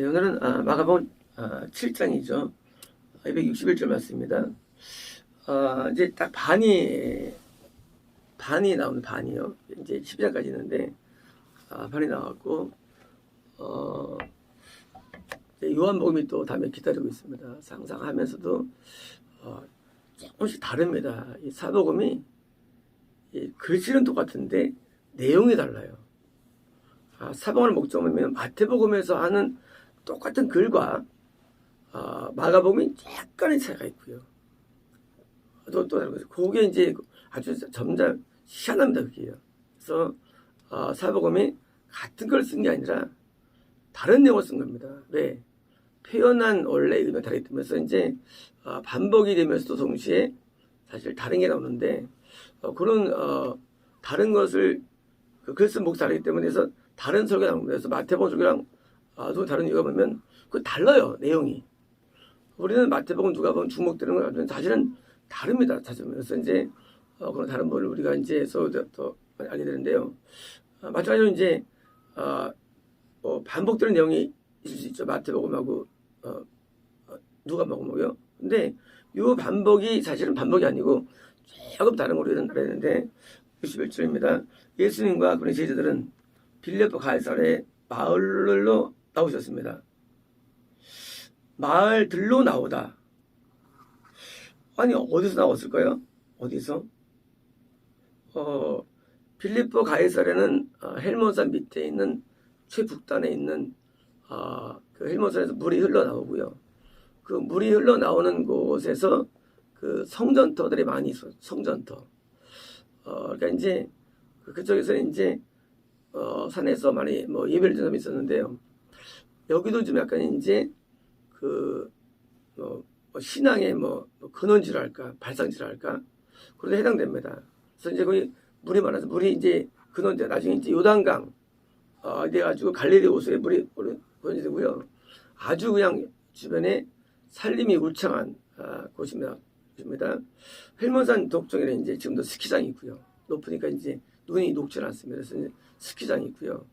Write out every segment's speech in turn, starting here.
네, 오늘은 아, 마가복음 아, 7장이죠. 261절 말씀입니다. 아, 이제 딱 반이 반이 나오는 반이요. 이제 10장까지 있는데 아, 반이 나왔고 어, 요한복음이 또 다음에 기다리고 있습니다. 상상하면서도 어, 조금씩 다릅니다. 이 사복음이 이 글씨는 똑같은데 내용이 달라요. 아, 사복음을 목적으로 마태복음에서 하는 똑같은 글과 아, 마가복음이 약간의 차이가 있고요. 또, 또 다른 거죠. 그게 이제 아주 점점 희한합니다, 그게요. 그래서 아, 사복음이 같은 걸 쓴 게 아니라 다른 내용을 쓴 겁니다. 왜? 표현한 원래 의미가 다르기 때문에 이제 아, 반복이 되면서도 동시에 사실 다른 게 나오는데 어, 그런 어, 다른 것을 그 글쓴 목이 다르기 때문에 그래서 다른 설교가 나옵니다. 그래서 마태복음 설교랑 아, 또 다른 이유가 뭐냐면 그 달라요 내용이. 우리는 마태복음 누가 보면 주목되는 걸 가지고 사실은 다릅니다. 사실 그래서 이제 어, 그런 다른 부분을 우리가 이제 또 알게 되는데요. 아, 마찬가지로 이제 아, 뭐 반복되는 내용이 있을 수 있죠. 마태복음하고 어, 어, 누가 먹으면요. 근데 이 반복이 사실은 반복이 아니고 조금 다른 걸 우리는 알아야 되는데 61절입니다. 예수님과 그의 제자들은 빌레포 가이사의 마을로 나오셨습니다. 마을들로 나오다. 아니 어디서 나왔을까요? 어디서? 어, 빌리포 가이사레는 어, 헬몬산 밑에 있는 최북단에 있는 어, 그 헬몬산에서 물이 흘러나오고요. 그 물이 흘러나오는 곳에서 그 성전터들이 많이 있어요. 성전터. 어, 그러니까 이제 그- 그쪽에서는 이제 어, 산에서 많이 뭐 예배를 드는 사람이 있었는데요. 여기도 좀 약간 이제 그 뭐, 뭐 신앙의 뭐, 뭐 근원지랄까 발상지랄까 그런 데 해당됩니다. 그래서 이제 거기 물이 많아서 물이 이제 근원지 나중에 이제 요단강 어, 돼가지고 갈릴리 호수에 물이 근원지 되고요. 아주 그냥 주변에 산림이 울창한 아, 곳입니다. 곳입니다. 헬몬산 독종에는 이제 지금도 스키장이 있고요. 높으니까 이제 눈이 녹지 않습니다. 그래서 스키장이 있고요.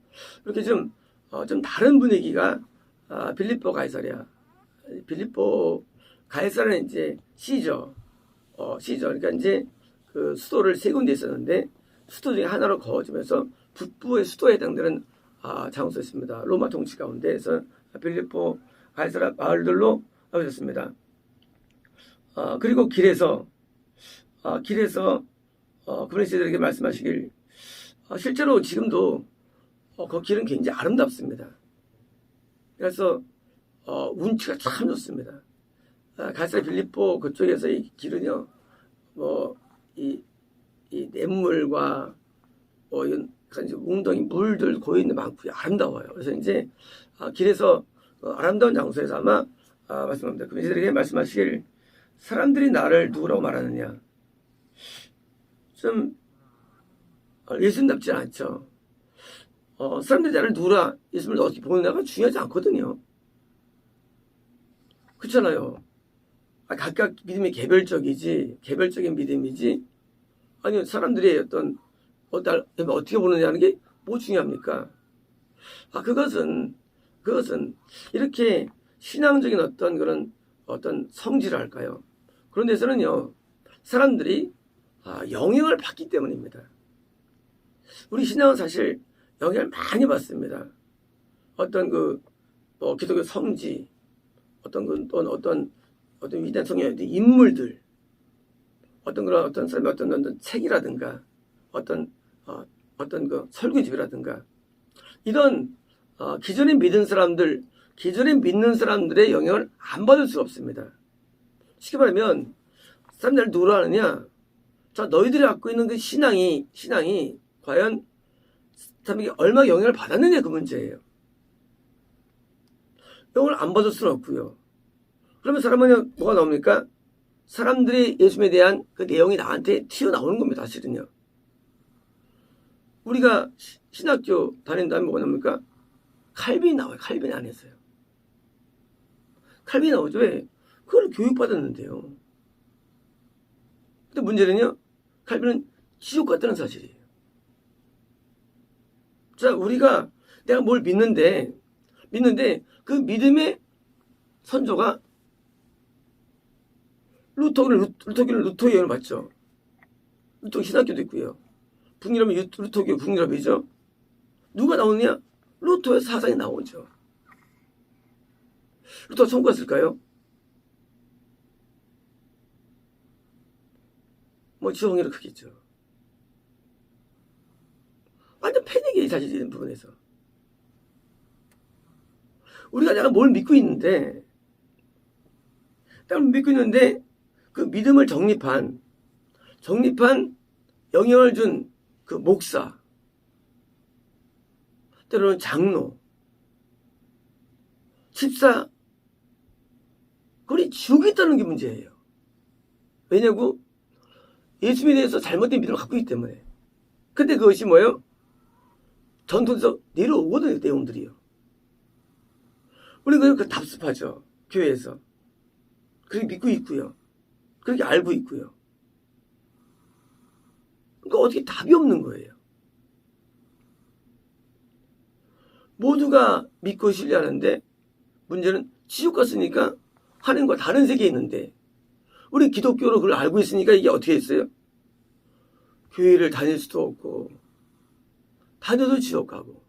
이렇게 좀, 어, 좀 다른 분위기가 아, 빌립보 가이사랴. 빌립보 가이사랴는 이제 시죠. 어, 시죠. 그러니까 이제 그 수도를 세 군데 있었는데 수도 중에 하나로 거어지면서 북부의 수도에 해당되는 아, 장소였습니다. 로마 통치 가운데에서 빌립보 가이사랴 마을들로 나오셨습니다. 아, 그리고 길에서 아, 길에서 어, 그리스도들에게 말씀하시길 아, 실제로 지금도 어, 그 길은 굉장히 아름답습니다. 그래서 어, 운치가 참 좋습니다. 아, 갈사 빌립보 그쪽에서 이 길은요, 뭐, 이, 이 냇물과 뭐, 이런 웅덩이 물들 고이는 많고요. 아름다워요. 그래서 이제 아, 길에서 어, 아름다운 장소에서 아마 아, 말씀합니다. 그리스도들에게 말씀하시길 사람들이 나를 누구라고 말하느냐. 좀 어, 예수님답지 않죠. 어, 사람들이 나를 누구라 예수님을 어떻게 보느냐가 중요하지 않거든요. 그렇잖아요. 아, 각각 믿음이 개별적이지 개별적인 믿음이지 아니 사람들이 어떤 어, 날 어떻게 보느냐는 게 뭐 중요합니까? 아 그것은 그것은 이렇게 신앙적인 어떤 그런 어떤 성질할까요? 그런 데서는요 사람들이 아, 영향을 받기 때문입니다. 우리 신앙은 사실 영향을 많이 받습니다. 어떤 그, 뭐, 기독교 성지, 어떤 그, 또 어떤, 어떤 위대한 성의 인물들, 어떤 그런 어떤 사람의 어떤, 어떤 책이라든가, 어떤, 어, 어떤 그 설교집이라든가, 이런, 어, 기존에 믿은 사람들, 기존에 믿는 사람들의 영향을 안 받을 수가 없습니다. 쉽게 말하면, 사람들 누구로 하느냐? 자, 너희들이 갖고 있는 그 신앙이, 신앙이 과연 사람에게 얼마 영향을 받았느냐 그 문제예요. 영향을 안 받을 수는 없고요. 그러면 사람은 뭐가 나옵니까? 사람들이 예수님에 대한 그 내용이 나한테 튀어나오는 겁니다. 사실은요. 우리가 시- 신학교 다닌 다음에 뭐가 나옵니까? 칼빈이 나와요. 칼빈 안에서요. 칼빈이 나오죠. 왜? 그걸 교육받았는데요. 근데 문제는요. 칼빈은 지옥 같다는 사실이에요. 자, 우리가 내가 뭘 믿는데 믿는데 그 믿음의 선조가 루터기는 루- 루터기는 루터의 영을 받죠. 루터 신학교도 있고요. 유- 루터교 북유럽이죠. 누가 나오느냐? 루터의 사상이 나오죠. 루터가 선구했을까요? 뭐 지성이로 크겠죠. 완전 패닉이 이런 부분에서. 우리가 내가 뭘 믿고 있는데, 내가 믿고 있는데, 그 믿음을 정립한, 정립한 영향을 준 그 목사, 때로는 장로, 집사, 그걸 지우겠다는 게 문제예요. 왜냐고? 예수님에 대해서 잘못된 믿음을 갖고 있기 때문에. 근데 그것이 뭐예요? 전통에서 내려오거든요, 내용들이요. 우리가 그 답습하죠. 교회에서. 그렇게 믿고 있고요. 그렇게 알고 있고요. 그러니까 어떻게 답이 없는 거예요. 모두가 믿고 신뢰하는데 문제는 지옥 갔으니까 하나님과 다른 세계에 있는데 우리 기독교로 그걸 알고 있으니까 이게 어떻게 했어요? 교회를 다닐 수도 없고 다녀도 지옥 가고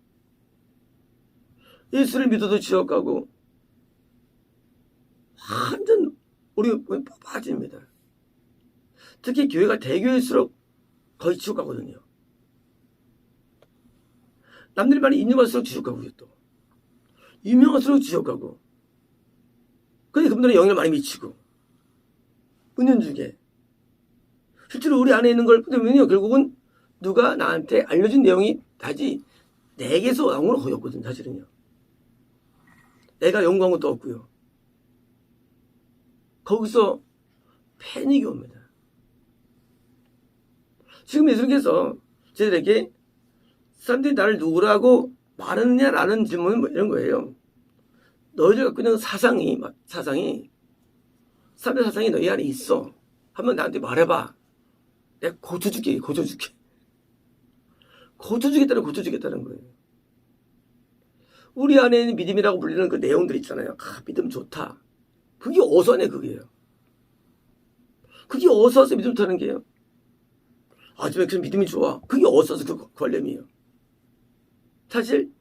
예수를 믿어도 지옥 가고 완전 우리 빠집니다. 특히 교회가 대교일수록 거의 지옥 가거든요. 남들이 많이 인정할수록 지옥 가고요 또. 유명할수록 지옥 가고. 근데 그분들은 영향을 많이 미치고. 은연 중에. 실제로 우리 안에 있는 걸 보면요. 결국은 누가 나한테 알려준 내용이 다지 내게서 나온 건 거의 없거든 사실은요. 내가 연구한 것도 없고요. 거기서 패닉이 옵니다. 지금 예수님께서 저들에게 사람들이 나를 누구라고 말하느냐라는 질문은 뭐 이런 거예요. 너희들 갖고 있는 사상이, 사상이, 사람의 사상이 너희 안에 있어. 한번 나한테 말해봐. 내가 고쳐줄게, 고쳐줄게. 고쳐주겠다는 고쳐주겠다는 거예요. 우리 안에 있는 믿음이라고 불리는 그 내용들 있잖아요. 아, 믿음 좋다. 그게 내 그게요. 그게 어디서 와서 믿음 타는 게요. 아줌마 그 믿음이 좋아. 그게 어디서 와서 그 관념이에요. 사실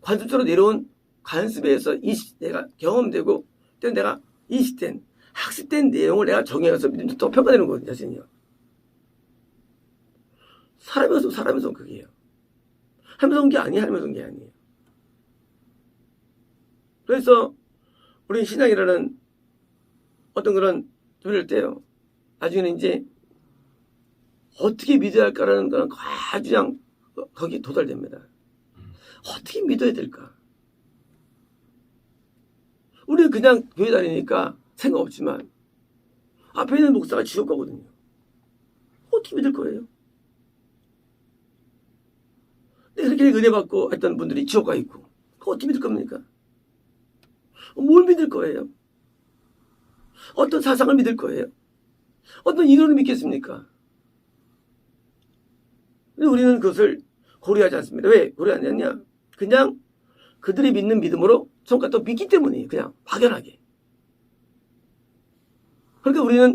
관습적으로 내려온 관습에서 이 내가 경험되고 또 내가 인식된 학습된 내용을 내가 정해서 믿음이 더 평가되는 거거든요. 자신이요. 사람에서 사람에서 그게요. 하면서 온 게 아니에요. 하면서 온 게 아니에요. 그래서 우리 신앙이라는 어떤 그런 소리를 때요. 나중에는 이제 어떻게 믿어야 할까라는 건 아주 그냥 거기 도달됩니다. 어떻게 믿어야 될까? 우리는 그냥 교회 다니니까 생각 없지만 앞에 있는 목사가 지옥 가거든요. 어떻게 믿을 거예요? 내가 그렇게 은혜 받고 했던 분들이 지옥 가 있고 어떻게 믿을 겁니까? 뭘 믿을 거예요? 어떤 사상을 믿을 거예요? 어떤 이론을 믿겠습니까? 우리는 그것을 고려하지 않습니다. 왜 고려하지 않냐? 그냥 그들이 믿는 믿음으로 성과 또 믿기 때문이에요. 그냥 막연하게. 그러니까 우리는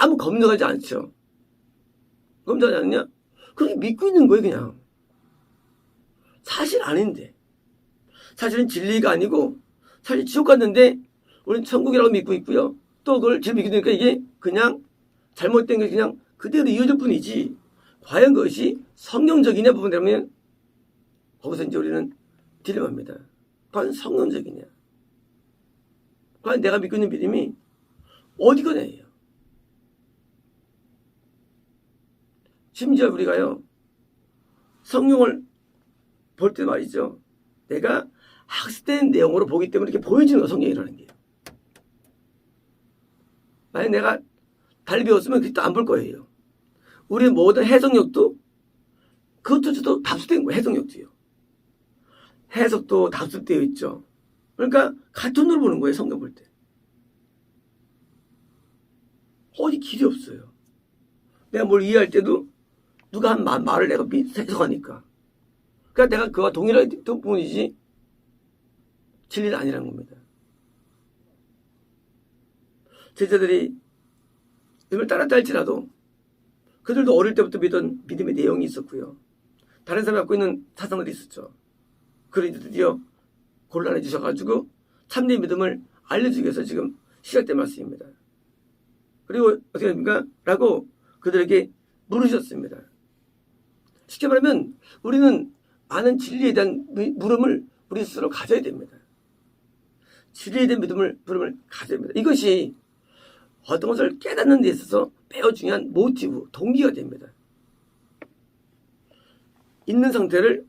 아무 검증하지 않죠. 검증하지 않냐? 그렇게 믿고 있는 거예요, 그냥. 사실 아닌데. 사실은 진리가 아니고, 사실 지옥 갔는데, 우리는 천국이라고 믿고 있고요. 또 그걸 지금 믿게 되니까 이게 그냥 잘못된 게 그냥 그대로 이어질 뿐이지, 과연 그것이 성경적이냐 부분이라면, 거기서 이제 우리는 딜레마입니다. 과연 성경적이냐? 과연 내가 믿고 있는 믿음이 어디 거냐예요. 심지어 우리가요, 성경을 볼 때 말이죠. 내가 학습된 내용으로 보기 때문에 이렇게 보여지는 거 성경이라는 게요. 만약 내가 달리 배웠으면 그때 안볼 거예요. 우리 모든 해석력도 그것도 저도 답습된 거예요. 해석력도요. 해석도 답습되어 있죠. 그러니까 같은 눈으로 보는 거예요. 성경 볼 때. 어디 길이 없어요. 내가 뭘 이해할 때도 누가 한 말, 말을 내가 미- 해석하니까. 그러니까 내가 그와 동일한 부분이지 진리는 아니라는 겁니다. 제자들이 이걸 따랐다 할지라도 그들도 어릴 때부터 믿던 믿음의 내용이 있었고요. 다른 사람이 갖고 있는 사상들이 있었죠. 그러니 드디어 곤란해지셔가지고 참된 믿음을 알려주기 위해서 지금 시작된 말씀입니다. 그리고 어떻게 됩니까? 라고 그들에게 물으셨습니다. 쉽게 말하면 우리는 많은 진리에 대한 미- 물음을 우리 스스로 가져야 됩니다. 진리에 대한 믿음을, 물음을 가져야 됩니다. 이것이 어떤 것을 깨닫는 데 있어서 매우 중요한 모티브, 동기가 됩니다. 있는 상태를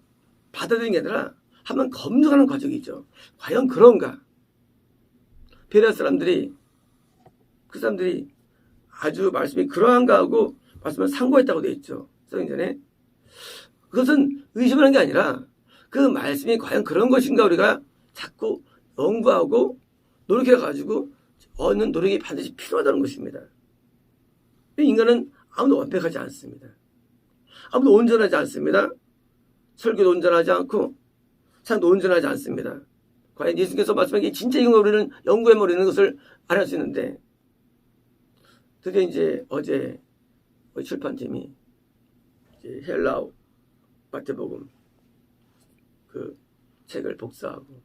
받아들이는 게 아니라 한번 검증하는 과정이죠. 과연 그런가? 베레아 사람들이 그 사람들이 아주 말씀이 그러한가 하고 말씀을 상고했다고 되어 있죠. 성전에 그것은 의심하는 게 아니라 그 말씀이 과연 그런 것인가 우리가 자꾸 연구하고 노력해 가지고 얻는 노력이 반드시 필요하다는 것입니다. 인간은 아무도 완벽하지 않습니다. 아무도 온전하지 않습니다. 설교도 온전하지 않고 창도 온전하지 않습니다. 과연 예수께서 말씀한 게 진짜 이건 우리는 연구해 버리는 것을 알할 수 있는데 드디어 이제 어제 출판팀이 헬라어 마태복음 그 책을 복사하고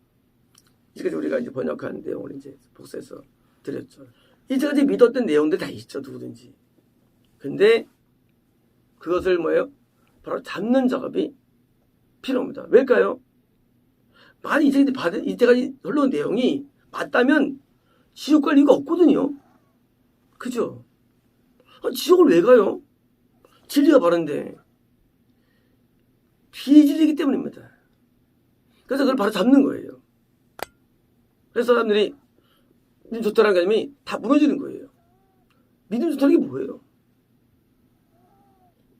이제까지 우리가 이제 번역한 내용을 이제 복사해서 드렸죠. 이제까지 믿었던 내용들 다 있죠 누구든지. 근데 그것을 뭐예요? 바로 잡는 작업이 필요합니다. 왜일까요? 만약 이제까지 받은 이때까지 흘러온 내용이 맞다면 지옥 갈 이유가 없거든요. 그죠? 아, 지옥을 왜 가요? 진리가 바른데 비진리이기 때문입니다. 그래서 그걸 바로 잡는 거예요. 그래서 사람들이 믿음 좋다는 개념이 다 무너지는 거예요. 믿음 좋다는 게 뭐예요?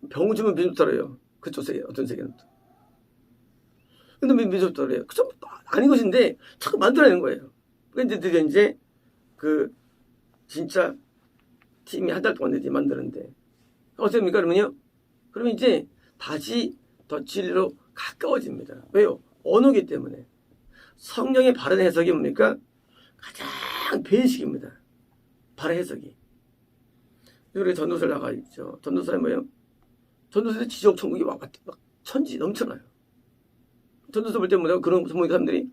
병을 주면 믿음 좋다래요. 그쪽 세계, 어떤 세계는 또. 근데 왜 믿음 좋다래요? 그좀 아닌 것인데 자꾸 만들어내는 거예요. 그러니까 이제 드디어 이제 그 진짜 팀이 한 달 동안 만드는데 어떻습니까 그러면요? 그러면 이제 다시 더 진리로 가까워집니다. 왜요? 언어기 때문에 성령의 바른 해석이 뭡니까? 가장 베이식입니다. 바른 해석이. 우리 전도서를 나가 있죠. 전도서에 뭐예요? 전도서에 지옥 천국이 막, 막 천지 넘쳐나요. 전도서 볼 때마다 그런 소문이 사람들이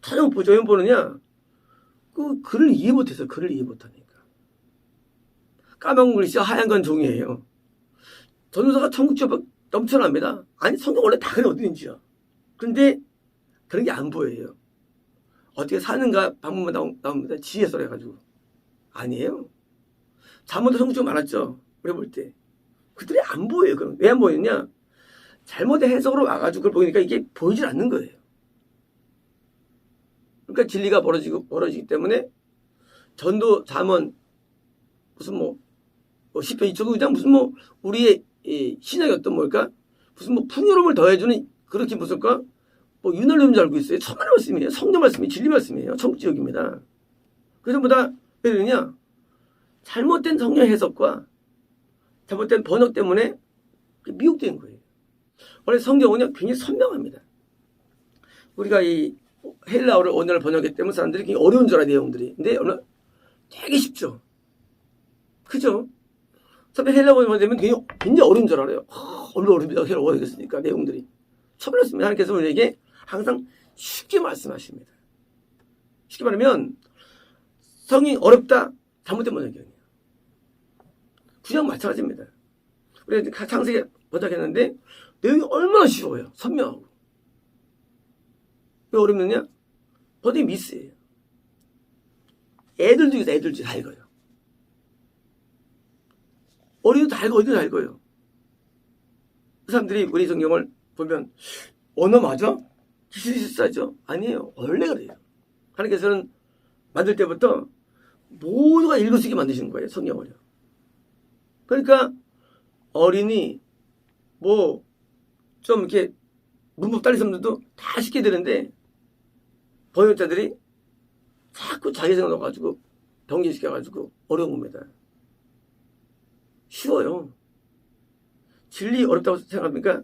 전혀 보죠. 왜 보느냐? 그 글을 이해 못해서 글을 이해 못하니까. 까만 글씨 하얀 건 종이에요. 전도서가 천국지옥 넘쳐납니다. 아니 성경 원래 다 그래 어디든지요. 그런데 그런 게 안 보여요. 어떻게 사는가 나오, 나옵니다. 지혜서라 해가지고. 아니에요. 잘못된 성경 많았죠. 우리 볼 때. 그들이 안 보여요. 그럼 왜 안 보이느냐? 잘못된 해석으로 와가지고 그걸 보니까 이게 보이질 않는 거예요. 그러니까 진리가 벌어지고 벌어지기 때문에 전도 잠언 무슨 뭐, 뭐 10편 2천 그냥 무슨 뭐 우리의 이 신학의 어떤 뭘까 무슨 뭐 풍요로움을 더해주는 그렇게 무슨까 뭐 윤활유인 줄 알고 있어요. 천만 말씀이에요. 성경 말씀이 진리 말씀이에요. 천국지역입니다. 그 전부 다 왜 그러냐 잘못된 성경 해석과 잘못된 번역 때문에 미혹된 거예요. 원래 성경은 굉장히 선명합니다. 우리가 이 헬라어를 언어를 번역했기 때문에 사람들이 굉장히 어려운 줄 알아 내용들이. 근데 오늘 되게 쉽죠. 그죠? 처음에 헬라어 번역되면 굉장히, 굉장히 어려운 줄 알아요. 아, 얼마나 어렵니다. 번역했으니까 내용들이. 처벌했습니다. 하나님께서 우리에게 항상 쉽게 말씀하십니다. 쉽게 말하면 성이 어렵다. 잘못된 번역이에요. 구약 마찬가지입니다. 우리가 창세기 번역했는데 내용이 얼마나 쉬워요. 선명하고. 왜 어렵느냐? 번역이 미스예요. 애들 중에서 애들 중에 다 읽어요. 어린이도 다 어린이도 다 읽어요. 그 사람들이 우리 성경을 보면 언어 맞아? 실사죠? 아니에요. 원래 그래요. 하나님께서는 만들 때부터 모두가 읽을 수 있게 만드시는 거예요. 성경을요. 그러니까 어린이 뭐 좀 이렇게 문법 딸린 사람들도 다 쉽게 되는데 번역자들이 자꾸 자기 생각 넣어가지고 변경시켜가지고 어려운 겁니다. 쉬워요. 진리 어렵다고 생각합니까?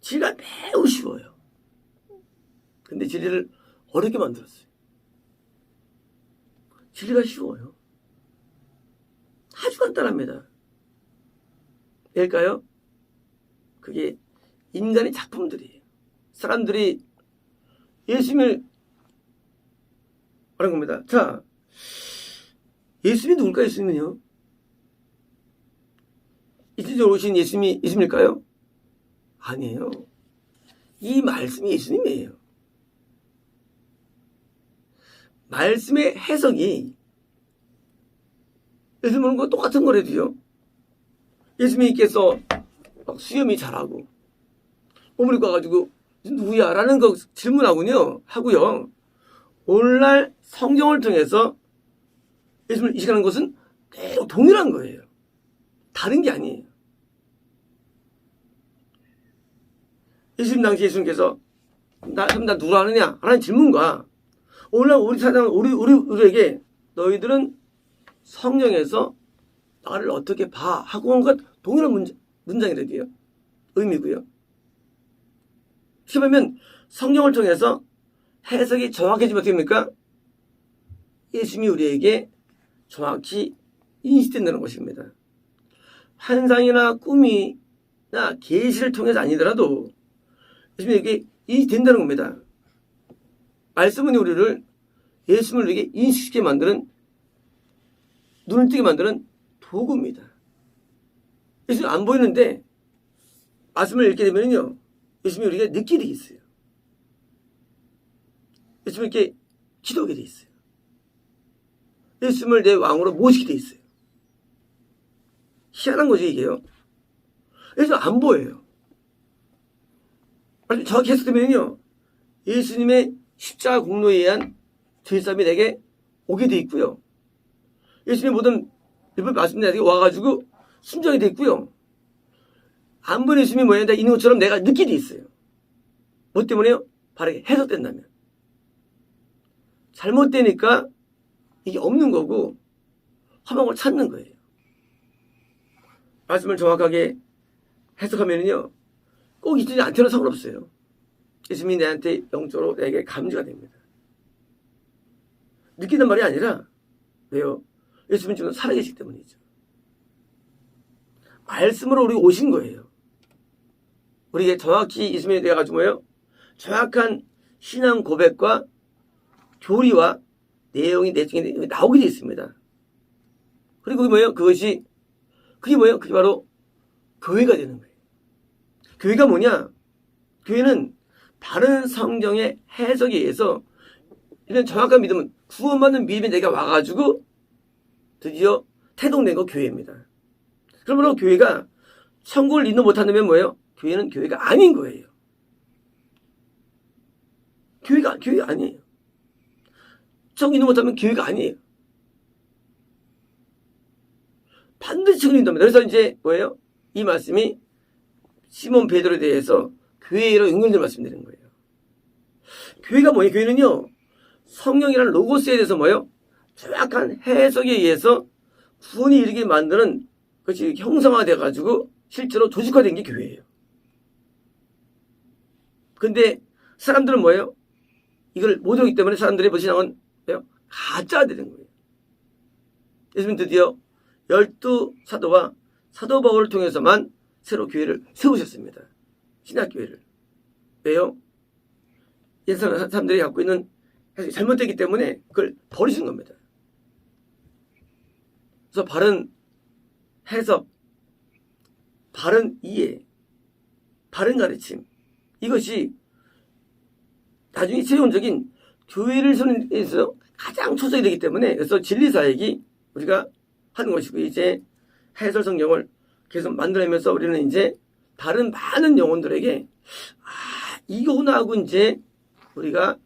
진리가 매우 쉬워요. 근데 진리를 어렵게 만들었어요. 진리가 쉬워요. 아주 간단합니다. 왜일까요? 그게 인간의 작품들이에요. 사람들이 예수님을 말한 겁니다. 자, 예수님이 누굴까, 예수님은요? 이제적으로 오신 예수님이 예수님일까요? 아니에요. 이 말씀이 예수님이에요. 말씀의 해석이 예수님 보는 거 똑같은 거래도요. 예수님께서 막 수염이 잘하고 오므리 가가지고 누구야? 라는 거 질문하군요. 하고요. 오늘날 성경을 통해서 예수님을 이식하는 것은 계속 동일한 거예요. 다른 게 아니에요. 예수님 당시 예수님께서 나, 그럼 나 누구라 하느냐? 라는 질문과 오늘날 우리 사장, 우리, 우리, 우리에게 너희들은 성경에서 나를 어떻게 봐? 하고 온것 동일한 문장, 문장이래요. 의미고요. 보면 성경을 통해서 해석이 정확해지면 됩니까? 예수님이 우리에게 정확히 인식된다는 것입니다. 환상이나 꿈이나 계시를 통해서 아니더라도 예수님에게 인식된다는 겁니다. 말씀은 우리를 예수님을 우리에게 인식시키게 만드는 눈을 뜨게 만드는 도구입니다. 예수님 안 보이는데 말씀을 읽게 되면요. 예수님이 우리가 느끼게 돼 있어요. 예수님이 이렇게 기도하게 돼 있어요. 예수님을 내 왕으로 모시게 돼 있어요. 희한한 거죠, 이게요. 예수님 안 보여요. 아주 정확히 해석되면요. 예수님의 십자가 공로에 의한 죄삼이 내게 오게 돼 있고요. 예수님의 모든 일본 말씀이 내게 와가지고 순종이 돼 있고요. 안 보이는 예수님이 뭐야? 있는 것처럼 내가 느끼게 돼 있어요. 뭐 때문에요? 바르게 해석된다면. 잘못되니까 이게 없는 거고 허망을 찾는 거예요. 말씀을 정확하게 해석하면요. 꼭 있지 않더라도 상관없어요. 예수님이 내한테 영적으로 내게 감지가 됩니다. 느끼는 말이 아니라 왜요? 예수님 지금 살아계시기 때문이죠. 말씀으로 우리 오신 거예요. 우리에게 정확히 예수님에 대해 가지고 뭐예요? 정확한 신앙 고백과 교리와 내용이 내 중에 나오게 되어 있습니다. 그리고 뭐예요? 그것이 그게 뭐예요? 그게 바로 교회가 되는 거예요. 교회가 뭐냐? 교회는 바른 성경의 해석에 의해서 이런 정확한 믿음은 구원받는 믿음이 내가 와가지고 드디어 태동된 거 교회입니다. 그러므로 교회가 천국을 인도 못한다면 뭐예요? 교회는 교회가 아닌 거예요. 교회가 교회가 아니에요. 천국 인도 못하면 교회가 아니에요. 반드시 인도입니다. 그래서 이제 뭐예요? 이 말씀이 시몬 베드로에 대해서 교회로 연결된 말씀드리는 거예요. 교회가 뭐예요? 교회는요. 성령이라는 로고스에 대해서 뭐예요? 정확한 해석에 의해서 구원이 이르게 만드는 것이 형성화돼 가지고 실제로 조직화된 게 교회예요. 근데 사람들은 뭐예요? 이걸 못 하기 때문에 사람들이 뭐 신앙은 뭐예요? 가짜가 되는 거예요. 예수님 드디어 열두 사도와 사도 바울을 통해서만 새로 교회를 세우셨습니다. 신학교회를. 왜요? 옛 사람들이 갖고 있는 잘못되기 때문에 그걸 버리신 겁니다. 그래서 바른 해석, 바른 이해, 바른 가르침 이것이 나중에 최종적인 교회를 데서 가장 초석이 되기 때문에 그래서 진리사역이 우리가 하는 것이고 이제 해설 성경을 계속 만들어내면서 우리는 이제 다른 많은 영혼들에게 아 이거구나 하고 이제 우리가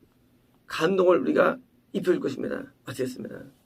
감동을 우리가 입혀줄 것입니다. 마치겠습니다.